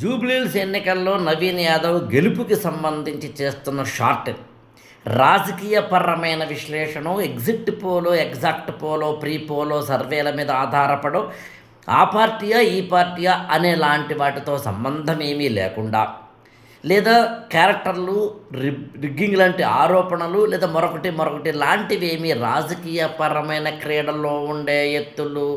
జూబ్లీల్స్ ఎన్నికల్లో నవీన్ యాదవ్ గెలుపుకి సంబంధించి చేస్తున్న షార్ట్. రాజకీయపరమైన విశ్లేషణ ఎగ్జిట్ పోలో ఎగ్జాక్ట్ పోలో ప్రీ పోలో సర్వేల మీద ఆధారపడు ఆ పార్టీయా ఈ పార్టీయా అనే లాంటి వాటితో సంబంధం ఏమీ లేకుండా లేదా క్యారెక్టర్లు రిగ్ రిగ్గింగ్ లాంటి ఆరోపణలు లేదా మరొకటి మరొకటి లాంటివి ఏమీ రాజకీయపరమైన క్రీడల్లో ఉండే ఎత్తులు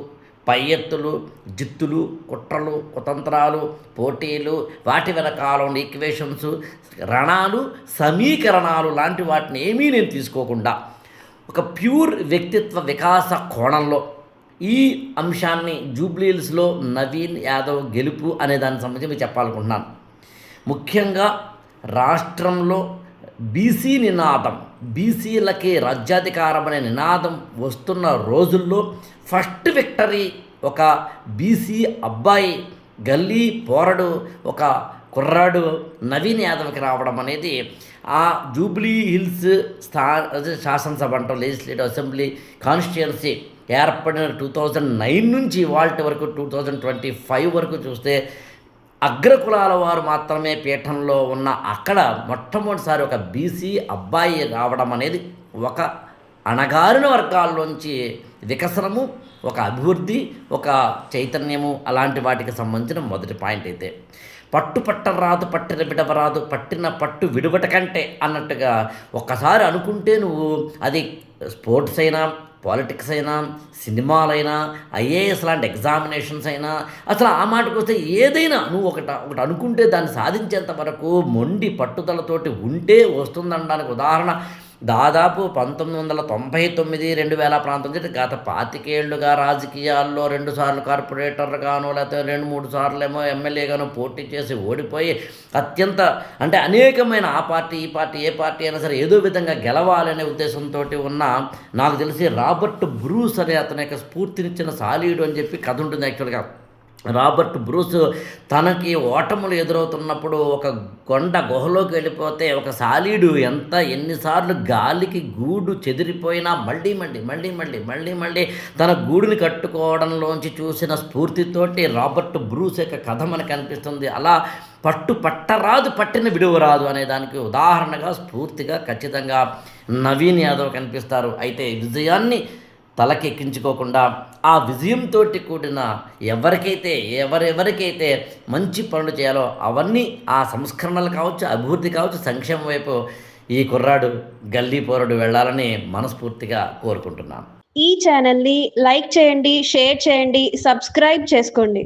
పై ఎత్తులు జిత్తులు కుట్రలు కుతంత్రాలు పోటీలు వాటి వెనకాల ఉన్న ఈక్వేషన్స్ రణాలు సమీకరణాలు లాంటి వాటిని ఏమీ నేను తీసుకోకుండా ఒక ప్యూర్ వ్యక్తిత్వ వికాస కోణంలో ఈ అంశాన్ని జూబ్లీహిల్స్లో నవీన్ యాదవ్ గెలుపు అనే దానికి సంబంధించి మీకు చెప్పాలనుకుంటున్నాను. ముఖ్యంగా రాష్ట్రంలో బీసీ నినాదం బీసీలకి రాజ్యాధికారం అనే నినాదం వస్తున్న రోజుల్లో ఫస్ట్ విక్టరీ ఒక బీసీ అబ్బాయి గల్లీ పోరడు ఒక కుర్రాడు నవీన్ యాదవ్కి రావడం అనేది ఆ జూబ్లీ హిల్స్ స్థా శాసనసభ అంటాం లెజిస్లేటివ్ అసెంబ్లీ కాన్స్టిట్యుయన్సీ ఏర్పడిన టూ థౌజండ్ నైన్ నుంచి ఇవాళ వరకు టూ థౌజండ్ ట్వంటీ ఫైవ్ వరకు చూస్తే అగ్రకులాల వారు మాత్రమే పీఠంలో ఉన్న అక్కడ మొట్టమొదటిసారి ఒక బీసీ అబ్బాయి రావడం అనేది ఒక అణగారిన వర్గాల్లోంచి వికసనము ఒక అభివృద్ధి ఒక చైతన్యము అలాంటి వాటికి సంబంధించిన మొదటి పాయింట్ అయితే. పట్టు పట్టరాదు పట్టిన విడవరాదు పట్టిన పట్టు విడువట కంటే అన్నట్టుగా ఒక్కసారి అనుకుంటే నువ్వు అది స్పోర్ట్స్ అయినా పాలిటిక్స్ అయినా సినిమాలైనా ఐఏఎస్ లాంటి ఎగ్జామినేషన్స్ అయినా అసలు ఆ మాటకు వస్తే ఏదైనా నువ్వు ఒకట ఒకటి అనుకుంటే దాన్ని సాధించేంత వరకు మొండి పట్టుదలతోటి ఉంటే వస్తుందనడానికి ఉదాహరణ దాదాపు పంతొమ్మిది వందల తొంభై తొమ్మిది రెండు వేల ప్రాంతం నుంచి గత పాతికేళ్ళుగా రాజకీయాల్లో రెండు సార్లు కార్పొరేటర్గాను లేకపోతే రెండు మూడు సార్లు ఏమో ఎమ్మెల్యేగాను పోటీ చేసి ఓడిపోయి అత్యంత అంటే అనేకమైన ఆ పార్టీ ఈ పార్టీ ఏ పార్టీ అయినా సరే ఏదో విధంగా గెలవాలనే ఉద్దేశంతో ఉన్న నాకు తెలిసి రాబర్ట్ బ్రూస్ అనే అతని యొక్క స్ఫూర్తినిచ్చిన సాలీడు అని చెప్పి కథ ఉంటుంది యాక్చువల్గా. రాబర్ట్ బ్రూస్ తనకి ఓటములు ఎదురవుతున్నప్పుడు ఒక కొండ గుహలోకి వెళ్ళిపోతే ఒక సాలీడు ఎంత ఎన్నిసార్లు గాలికి గూడు చెదిరిపోయినా మళ్ళీ మళ్ళీ మళ్ళీ మళ్ళీ మళ్ళీ మళ్ళీ తన గూడుని కట్టుకోవడంలోంచి చూసిన స్ఫూర్తితోటి రాబర్ట్ బ్రూస్ యొక్క కథ మనకు అనిపిస్తుంది. అలా పట్టు పట్టరాదు పట్టిన విడువరాదు అనే దానికి ఉదాహరణగా స్ఫూర్తిగా ఖచ్చితంగా నవీన్ యాదవ్ కనిపిస్తారు. అయితే విజయాన్ని తలకెక్కించుకోకుండా ఆ విజయంతో కూడిన ఎవరికైతే ఎవరెవరికైతే మంచి పనులు చేయాలో అవన్నీ ఆ సంస్కరణలు కావచ్చు అభివృద్ధి కావచ్చు సంక్షేమం వైపు ఈ కుర్రాడు గల్లీ పోరడు వెళ్ళాలని మనస్ఫూర్తిగా కోరుకుంటున్నాను ఈ ఛానల్ని లైక్ చేయండి షేర్ చేయండి సబ్స్క్రైబ్ చేసుకోండి.